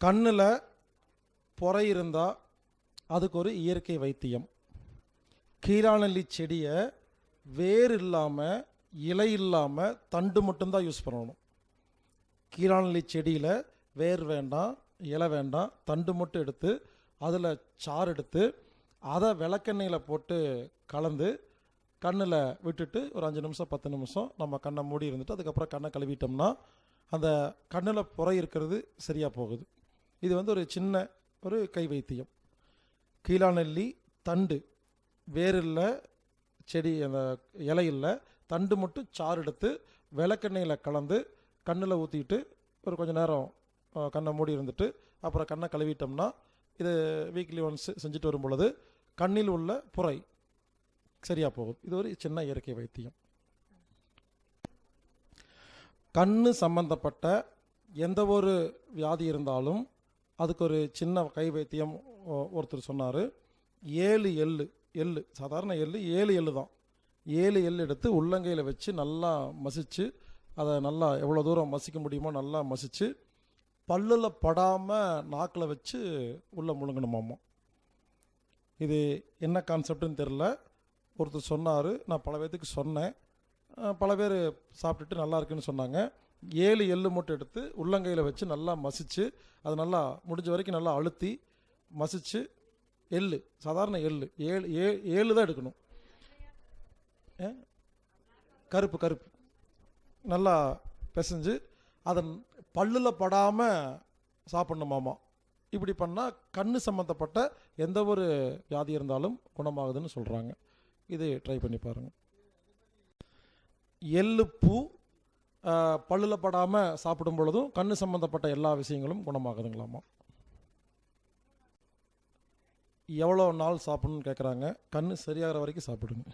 கண்ணில் பொறை இருந்தால் அதுக்கு ஒரு இயற்கை வைத்தியம். கீழாநெல்லி செடியை வேர் இல்லாமல் இலை இல்லாமல் தண்டு மட்டும்தான் யூஸ் பண்ணணும். கீழாநெல்லி செடியில் வேர் வேண்டாம் இலை வேண்டாம் தண்டு மட்டும் எடுத்து அதில் சாறு எடுத்து அதை விளக்கெண்ணெயில் போட்டு கலந்து கண்ணில் விட்டுட்டு ஒரு அஞ்சு நிமிஷம் பத்து நிமிஷம் நம்ம கண்ணை மூடி இருந்துட்டு அதுக்கப்புறம் கண்ணை கழுவிட்டோம்னா அந்த கண்ணில் புறை இருக்கிறது சரியாக போகுது. இது வந்து ஒரு சின்ன ஒரு கை வைத்தியம் கீழாநெல்லி தண்டு. வேர் இல்லை செடி அந்த இலையில் தண்டு மட்டும் சாறு எடுத்து விளக்கெண்ணெயில் கலந்து கண்ணில் ஊற்றிட்டு ஒரு கொஞ்சம் நேரம் கண்ணை மூடி இருந்துட்டு அப்புறம் கண்ணை கழுவிட்டோம்னா இது வீக்லி ஒன்ஸ் செஞ்சுட்டு வரும் பொழுது கண்ணில் உள்ள புரை சரியாக போகும். இது ஒரு சின்ன இயற்கை வைத்தியம். கண்ணு சம்பந்தப்பட்ட எந்த ஒரு வியாதி இருந்தாலும் அதுக்கு ஒரு சின்ன கை வைத்தியம் ஒருத்தர் சொன்னார். ஏழு எள்ளு எள்ளு சாதாரண எள்ளு ஏழு எள்ளு தான். ஏழு எள்ளு எடுத்து உள்ளங்கையில் வச்சு நல்லா மசித்து அதை நல்லா எவ்வளோ தூரம் மசிக்க முடியுமோ நல்லா மசிச்சு பல்லில் படாமல் நாக்கில் வச்சு உள்ளே முழுங்கணுமாம்மா இது என்ன கான்செப்ட்னு தெரில. ஒருத்தர் சொன்னார் நான் பல பேர்த்துக்கு சொன்னேன். பல பேர் சாப்பிட்டுட்டு நல்லா இருக்குன்னு சொன்னாங்க. ஏழு எள்ளு மட்டும் எடுத்து உள்ளங்கையில் வச்சு நல்லா மசிச்சு அது நல்லா முடிஞ்ச வரைக்கும் நல்லா அழுத்தி மசித்து எள்ளு சாதாரண எள்ளு ஏழு ஏ ஏழு தான் எடுக்கணும் கருப்பு கருப்பு. நல்லா பிசைஞ்சு அதன் பல்லில் படாமல் சாப்பிட்ணுமாமா இப்படி பண்ணால் கண் சம்மந்தப்பட்ட எந்த ஒரு வியாதி இருந்தாலும் குணமாகுதுன்னு சொல்கிறாங்க இது ட்ரை பண்ணி பாருங்கள் எள்ளு பூ பல்லில் படாமல் சாப்பிடும் பொழுதும் கண் சம்மந்தப்பட்ட எல்லா விஷயங்களும் குணமாகுதுங்களாமா? எவ்வளோ நாள் சாப்பிடணும்னு கேட்குறாங்க கண் சரியாகிற வரைக்கும் சாப்பிடுங்க.